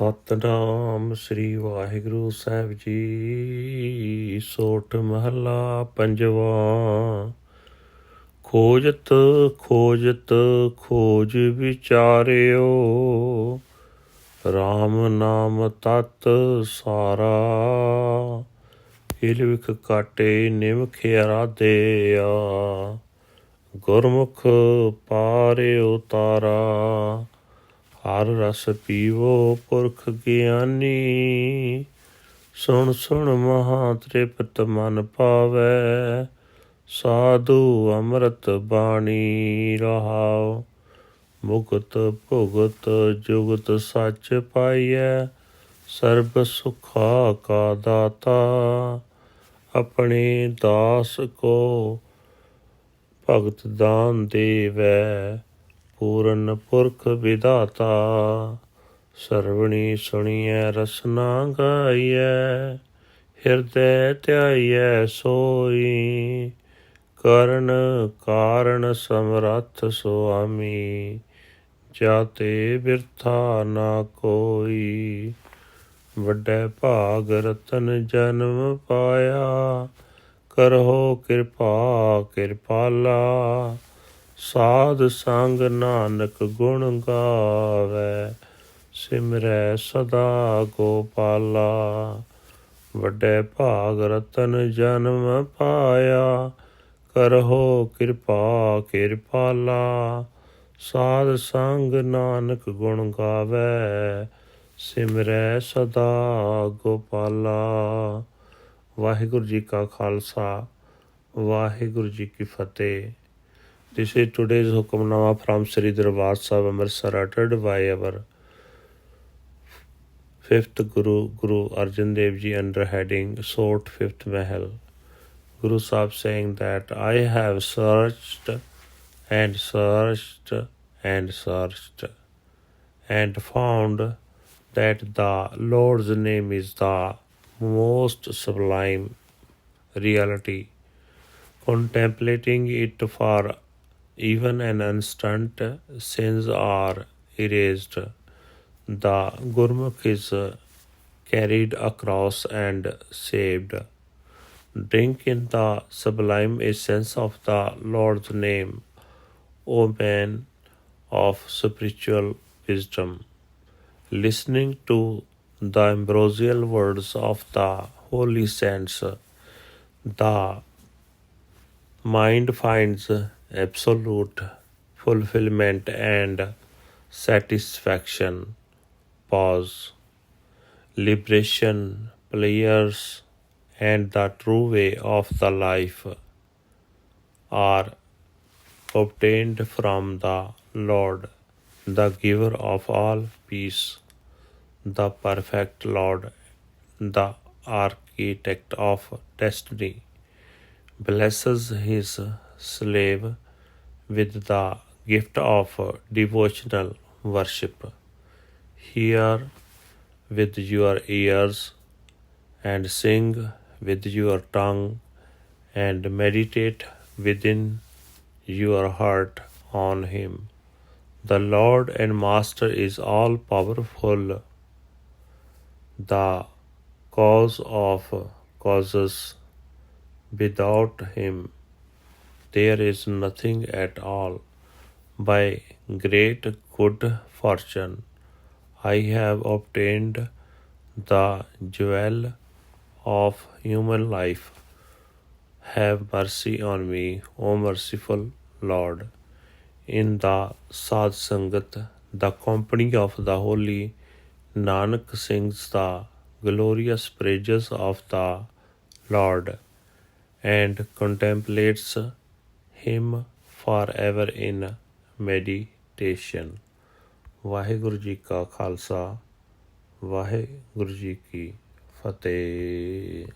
ਸਤਨਾਮ ਸ੍ਰੀ ਵਾਹਿਗੁਰੂ ਸਾਹਿਬ ਜੀ। ਸੋਠ ਮਹਲਾ ਪੰਜਵਾ। ਖੋਜਤ ਖੋਜਤ, ਖੋਜ ਵਿਚਾਰਿਓ। RAM ਨਾਮ ਤਤ ਸਾਰਾ। ਹਿਲ ਵਿਖ ਕਾਟੇ ਨਿਮਖ ਅਰਾਧਿਆ। ਗੁਰਮੁਖ ਪਾਰੇ ਉਤਾਰਾ ਹਰ ਰਸ ਪੀਵੋ ਪੁਰਖ ਗਿਆਨੀ। ਸੁਣ ਸੁਣ ਮਹਾ ਤ੍ਰਿਪਤ ਮਨ ਪਾਵੈ, ਸਾਧੂ ਅੰਮ੍ਰਿਤ ਬਾਣੀ ਰਹਾਉ। ਮੁਕਤ ਭੁਗਤ ਜੁਗਤ ਸੱਚ ਪਾਈਐ, ਸਰਬ ਸੁਖਾ ਕਾ ਦਾਤਾ। ਆਪਣੇ ਦਾਸ ਕੋ ਭਗਤ ਦਾਨ ਦੇਵੈ ਪੂਰਨ ਪੁਰਖ ਵਿਦਾਤਾ ਸਰਵਣੀ ਸੁਣੀਐ, ਰਸਨਾ ਗਾਈਐ, ਹਿਰਦੈ ਧਿਆਈਐ ਸੋਈ, ਕਰਨ ਕਾਰਨ ਸਮਰੱਥ ਸੁਆਮੀ, ਜਾਤੇ ਬਿਰਥਾ ਨਾ ਕੋਈ। ਵੱਡੇ ਭਾਗ ਰਤਨ ਜਨਮ ਪਾਇਆ ਕਰੋ ਕਿਰਪਾ ਕਿਰਪਾਲਾ ਸਾਧ ਸੰਗ ਨਾਨਕ ਗੁਣ ਗਾਵੇ, ਸਿਮਰੈ ਸਦਾ ਗੋਪਾਲਾ। ਵੱਡੇ ਭਾਗ ਰਤਨ ਜਨਮ ਪਾਇਆ, ਕਰਹੋ ਕਿਰਪਾ ਕਿਰਪਾਲਾ। ਸਾਧ ਸੰਗ ਨਾਨਕ ਗੁਣ ਗਾਵੇ, ਸਿਮਰੈ ਸਦਾ ਗੋਪਾਲਾ। ਵਾਹਿਗੁਰੂ ਜੀ ਕਾ ਖਾਲਸਾ, ਵਾਹਿਗੁਰੂ ਜੀ ਕੀ ਫਤਿਹ। This is today's Hukamnama from Sri Darbar Sahib Amritsar uttered by our fifth Guru, Guru Arjan Dev Ji under heading Sort Fifth Mahal. Guru Sahib saying that I have searched and searched and searched and found that the Lord's name is the most sublime reality. Contemplating it for even an instant, sins are erased. The Gurmukh is carried across and saved. Drink in the sublime essence of the Lord's name, O man of spiritual wisdom. Listening to the ambrosial words of the holy saints, the mind finds absolute fulfillment and satisfaction. Pause. Liberation, pleasures, and the true way of the life are obtained from the Lord, the giver of all peace, the perfect Lord, the architect of destiny blesses his slave with the gift of devotional worship. Hear with your ears and sing with your tongue and meditate within your heart on him. The Lord and Master is all powerful, the cause of causes. Without him, there is nothing at all. By great good fortune, I have obtained the jewel of human life. Have mercy on me, O merciful Lord. In the Sad Sangat, the company of the holy, Nanak sings the glorious praises of the Lord and contemplates him forever in meditation Waheguru ji ਕਾ ਖਾਲਸਾ ਵਾਹਿਗੁਰੂ ਜੀ ਕੀ ਫਤਿਹ